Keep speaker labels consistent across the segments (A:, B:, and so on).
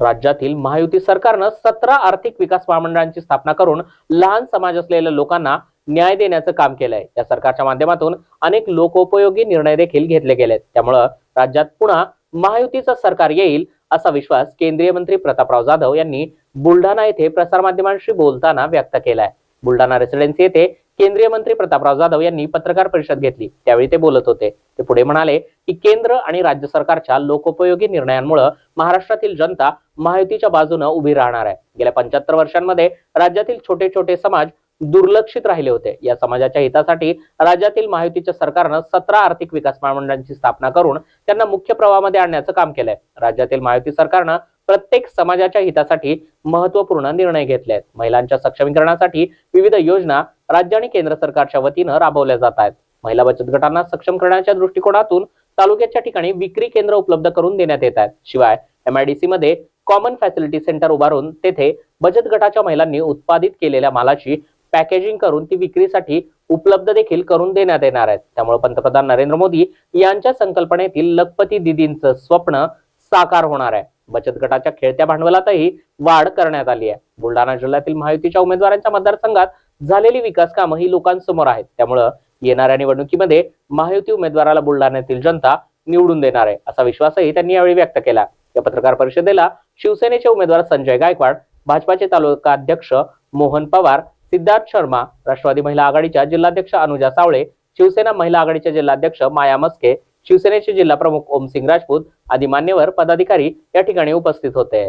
A: राज्यातील महायुती सरकारनं सतरा आर्थिक विकास महामंडळांची स्थापना करून लहान समाज असलेल्या लोकांना न्याय देण्याचं काम केलंय. या सरकारच्या माध्यमातून अनेक लोकोपयोगी निर्णय देखील घेतले गेलेत. त्यामुळं राज्यात पुन्हा महायुतीचं सरकार येईल असा विश्वास केंद्रीय मंत्री प्रतापराव जाधव यांनी बुलढाणा येथे प्रसारमाध्यमांशी बोलताना व्यक्त केलाय. बुलढाणा रेसिडेन्सी येथे केंद्रीय मंत्री प्रतापराव जाधव यांनी पत्रकार परिषद घेतली. त्यावेळी ते बोलत होते. ते पुढे म्हणाले की केंद्र आणि राज्य सरकारच्या लोकोपयोगी निर्णयांमुळे महाराष्ट्रातील जनता महायुतीच्या बाजूने उभी राहणार आहे. गेल्या पंच्याहत्तर वर्षांमध्ये राज्यातील छोटे छोटे समाज दुर्लक्षित राहिले होते. या समाजाच्या हितासाठी राज्यातील महायुतीच्या सरकारनं सतरा आर्थिक विकास महामंडळांची स्थापना करून त्यांना मुख्य प्रवाहामध्ये आणण्याचं काम केलंय. राज्यातील महायुती सरकारनं प्रत्येक समाजाच्या हितासाठी महत्त्वपूर्ण निर्णय घेतले आहेत महिलांच्या सक्षमीकरणासाठी विविध योजना राज्य आणि केंद्र सरकारच्या वतीनं राबवल्या जात आहेत. महिला बचत गटांना सक्षम करण्याच्या दृष्टिकोनातून तालुक्याच्या ठिकाणी विक्री केंद्र उपलब्ध करून देण्यात येत आहेत. शिवाय एमआयडीसी मध्ये कॉमन फॅसिलिटी सेंटर उभारून तेथे बचत गटाच्या महिलांनी उत्पादित केलेल्या मालाची पॅकेजिंग करून ती विक्रीसाठी उपलब्ध देखील करून देण्यात येणार आहेत. त्यामुळे पंतप्रधान नरेंद्र मोदी यांच्या संकल्पनेतील लखपती दिदींचं स्वप्न साकार होणार आहे. बचत गटाच्या खेळत्या भांडवलातही वाढ करण्यात आली आहे. बुलढाणा जिल्ह्यातील महायुतीच्या उमेदवारांच्या मतदारसंघात झालेली विकास कामं ही लोकांसमोर आहेत. त्यामुळं येणाऱ्या निवडणुकीमध्ये महायुती उमेदवाराला बुलढाण्यातील जनता निवडून देणार आहे असा विश्वासही त्यांनी यावेळी व्यक्त केला. या पत्रकार परिषदेला शिवसेनेचे उमेदवार संजय गायकवाड भाजपाचे तालुका अध्यक्ष मोहन पवार सिद्धार्थ शर्मा राष्ट्रवादी महिला आघाडीच्या जिल्हाध्यक्ष अनुजा सावळे शिवसेना महिला आघाडीच्या जिल्हाध्यक्ष माया मस्के शिवसेनेचे जिल्हा प्रमुख ओमसिंग राजपूत आदी मान्यवर पदाधिकारी या ठिकाणी उपस्थित होते.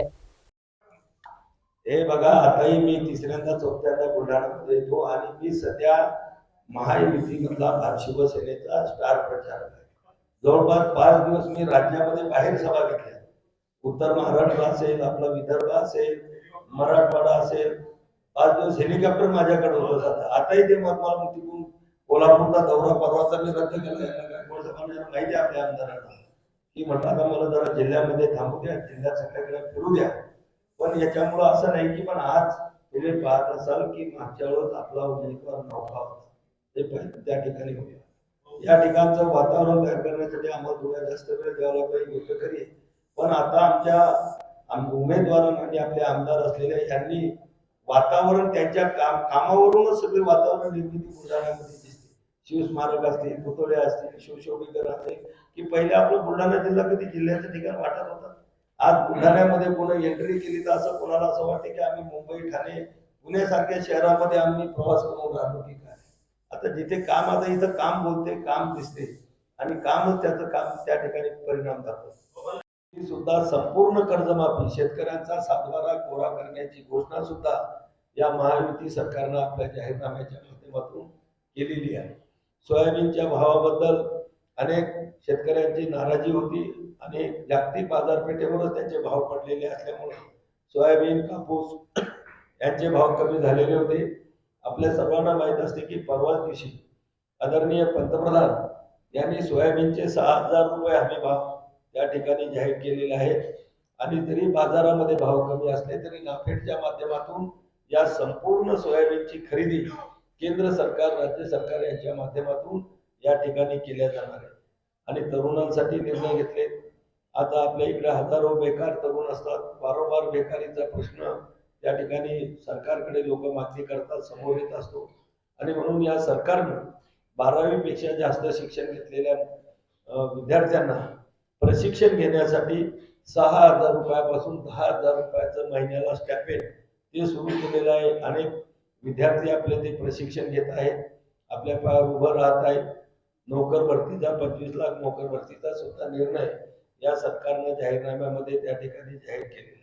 B: हे बघा आताही मी तिसऱ्यांदा चौथ्यांदा बुलढाण्यामध्ये येतो आणि मी सध्या महायुतीमधला भाग शिवसेनेचा स्टार प्रचारक आहे. जवळपास पाच दिवस मी राज्यामध्ये बाहेर सभा घेतल्या. उत्तर महाराष्ट्र असेल आपला विदर्भ असेल मराठवाडा असेल पाच दिवस हेलिकॉप्टर माझ्याकडे होतं जातं. आताही ते मग मला तिकडून कोल्हापूरचा दौरा परवाचा मी रद्द केला. गायकवाड साहेबांना माहिती आहे आपल्या आमदारांना. की म्हटलं आता मला जरा जिल्ह्यामध्ये थांबू द्या जिल्ह्यात सगळ्याकडे फिरू द्या. पण याच्यामुळं असं नाही की पण आज तुम्ही पाहत असाल की मागच्या वेळेस आपला उमेदवार नव्हता. होता ते पहिले त्या ठिकाणी होते. या ठिकाणचं वातावरण तयार करण्यासाठी आम्हाला थोडा जास्त वेळ द्यावा लागतो ही गोष्ट खरी पण आता आमच्या आम- उमेदवारांना आणि म्हणजे आपले आमदार असलेल्या यांनी वातावरण त्यांच्या काम कामावरूनच सगळे वातावरण निर्मिती बुलढाण्यामध्ये दिसते. शिवस्मारक असतील पुतळे असतील शिवशोभीकर असतील की पहिले आपलं बुलढाणा जिल्हा कधी जिल्ह्याचं ठिकाण वाटत होता? आज बुलढाण्यामध्ये कोणी एंट्री केली तर असं कोणाला असं वाटते की आम्ही मुंबई ठाणे पुण्यासारख्या शहरामध्ये आम्ही प्रवास करून राहतो की काय? आता जिथे काम आता इथं काम बोलते काम दिसते. आणि कामच त्याचं काम त्या ठिकाणी परिणाम दाखवतो. ही सुद्धा संपूर्ण कर्जमाफी शेतकऱ्यांचा सातबारा कोरा करण्याची घोषणा सुद्धा या महायुती सरकारनं आपल्या जाहीरनाम्याच्या माध्यमातून केलेली आहे. सोयाबीनच्या भावाबद्दल अनेक शेतकऱ्यांची नाराजी होती आणि जागतिक बाजारपेठेवरच त्यांचे भाव पडलेले असल्यामुळे सोयाबीन कापूस यांचे भाव कमी झालेले होते. आपल्या सर्वांना माहीत असते की परवाच दिवशी आदरणीय पंतप्रधान यांनी सोयाबीनचे सहा हजार रुपये हमी भाव या ठिकाणी जाहीर केलेले आहेत. आणि जरी बाजारामध्ये भाव कमी असले तरी नाफेडच्या माध्यमातून या संपूर्ण सोयाबीनची खरेदी केंद्र सरकार राज्य सरकार यांच्या माध्यमातून या ठिकाणी केल्या जाणार आहेत आणि तरुणांसाठी निर्णय घेतले. आता आपल्या इकडे हजारो बेकार तरुण असतात. वारंवार बेकारीचा प्रश्न या ठिकाणी सरकारकडे लोक मागणी करतात समोर येत असतो. आणि म्हणून या सरकारनं बारावीपेक्षा जास्त शिक्षण घेतलेल्या विद्यार्थ्यांना प्रशिक्षण घेण्यासाठी सहा हजार रुपयापासून दहा हजार रुपयाचं महिन्याला स्टॅपेट ते सुरू केलेलं आहे. अनेक विद्यार्थी आपले ते प्रशिक्षण घेत आहेत. आपल्या पायावर उभं राहत आहेत. नोकर भरतीचा पंचवीस लाख नोकर भरतीचा सुद्धा निर्णय या सरकारनं जाहीरनाम्यामध्ये त्या ठिकाणी जाहीर केलेला